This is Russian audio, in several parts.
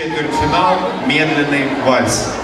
Четвертьфинал «Медленный вальс».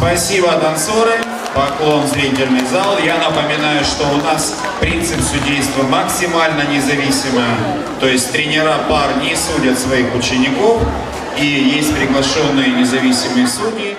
Спасибо, танцоры. Поклон зрительный зал. Я напоминаю, что у нас принцип судейства максимально независимый. То есть тренера пар не судят своих учеников. И есть приглашенные независимые судьи.